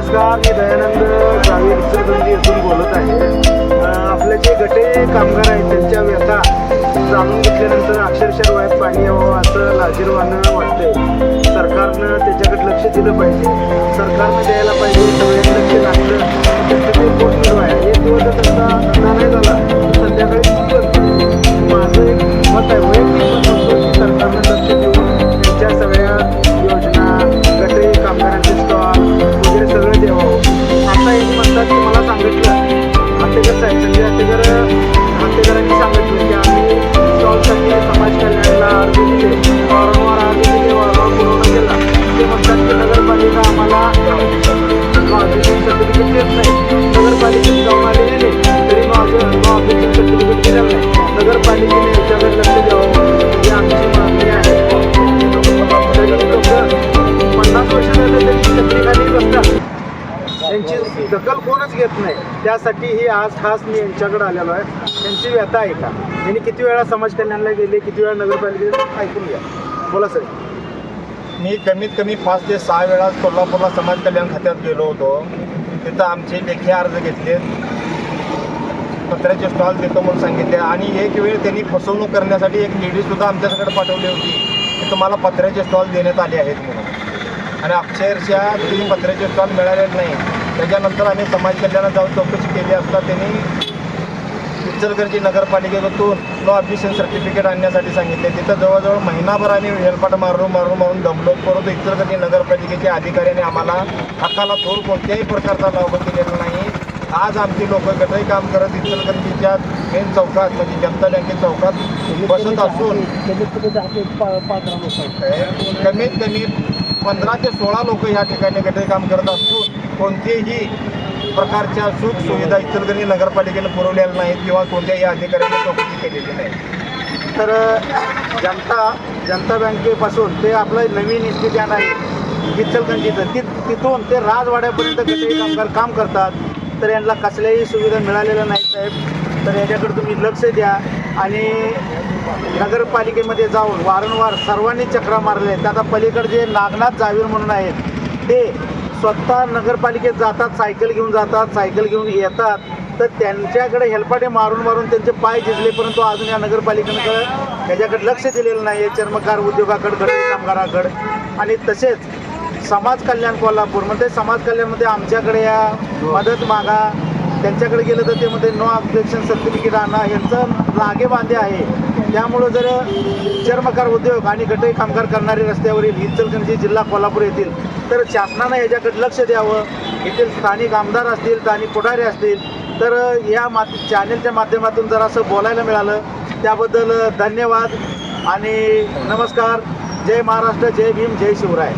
नमस्कार मी दयानंद जावी इचलकरंजी येथून बोलत आहे. आपले जे गटे कामगार आहेत त्यांच्या व्यथा जाणून घेतल्यानंतर अक्षरशः डोळ्यात पाणी यावं असं लाजीरवानं वाटतंय. सरकारनं त्याच्याकडे लक्ष दिलं पाहिजे. सरकारनं द्यायला पाहिजे नाही. त्यासाठी ही आज खास मी यांच्याकडे आलेलो आहे. त्यांची व्यथा आहे का? त्यांनी किती वेळा समाज कल्याणला गेले किती वेळा नगरपालिकेला ऐकून घ्या. बोला सर. मी कमीत कमी पाच ते सहा वेळा कोल्हापूरला समाज कल्याण खात्यात गेलो होतो. तिथं आमचे लेखी अर्ज घेतले. पत्र्याचे स्टॉल देतो म्हणून सांगितले. आणि एक वेळ त्यांनी फसवणूक करण्यासाठी एक लेडीजसुद्धा आमच्याकडे पाठवली होती. की तुम्हाला पत्र्याचे स्टॉल देण्यात आले आहेत म्हणून. आणि अक्षरशः ती पत्र्याचे स्टॉल मिळालेच नाही त्याच्यानंतर आम्ही समाज कल्याणात जाऊन चौकशी केली असता त्यांनी इचलकरंजी नगरपालिकेतून नो ऑब्जेक्शन सर्टिफिकेट आणण्यासाठी सांगितले. तिथं जवळजवळ महिनाभर आम्ही हेलपाट मारून मारून मारून दमलो. परंतु इचलकरंजी नगरपालिकेचे अधिकाऱ्याने आम्हाला हक्काला थोर कोणत्याही प्रकारचा लाभ दिलेला नाही. आज आमची लोक गटही काम करत इचलकरंजीच्या मेन चौकात म्हणजे जनता बँकेत चौकात बसत असून कमीत कमी पंधरा ते सोळा लोक या ठिकाणी गटही काम करत असून कोणतेही प्रकारच्या सुख सुविधा इचलकरंजी नगरपालिकेने पुरवलेल्या नाहीत किंवा कोणत्याही अधिकाऱ्याने चौकशी केलेली नाही. तर जनता जनता बँकेपासून ते आपलं नवीन इस्पित्यान आहे इचलकंजीचं ति तिथून ते राजवाड्यापर्यंत कसेही कामगार काम करतात तर यांना कसल्याही सुविधा मिळालेल्या नाहीत साहेब. तर याच्याकडे तुम्ही लक्ष द्या आणि नगरपालिकेमध्ये जाऊन वारंवार सर्वांनी चक्रा मारले. आहेत आता पलीकडे जे नागनाथ जावीर म्हणून आहेत ते स्वतः नगरपालिकेत जातात सायकल घेऊन जातात सायकल घेऊन येतात तर त्यांच्याकडे हेलपाटे मारून मारून त्यांचे पाय झिजले परंतु अजून या नगरपालिकेकडे त्याच्याकडे लक्ष दिलेलं नाही आहे चर्मकार उद्योगाकडे गटरी कामगाराकडे. आणि तसेच समाज कल्याण कोल्हापूर. म्हणजे समाज कल्याणमध्ये आमच्याकडे या मदत मागा. त्यांच्याकडे गेलं तर ते मध्ये नो ऑब्जेक्शन सर्टिफिकेट आणा. यांचं लागे बांधे आहे. त्यामुळं जर चर्मकार उद्योग आणि गटई कामगार करणारे रस्त्यावरील इचलकरंजी जिल्हा कोल्हापूर येथील तर शासनानं याच्याकडे लक्ष द्यावं. येथील स्थानिक आमदार असतील स्थानिक पुढारी असतील तर या मा चॅनेलच्या माध्यमातून जर असं बोलायला मिळालं त्याबद्दल धन्यवाद आणि नमस्कार. जय महाराष्ट्र जय भीम जय शिवराय.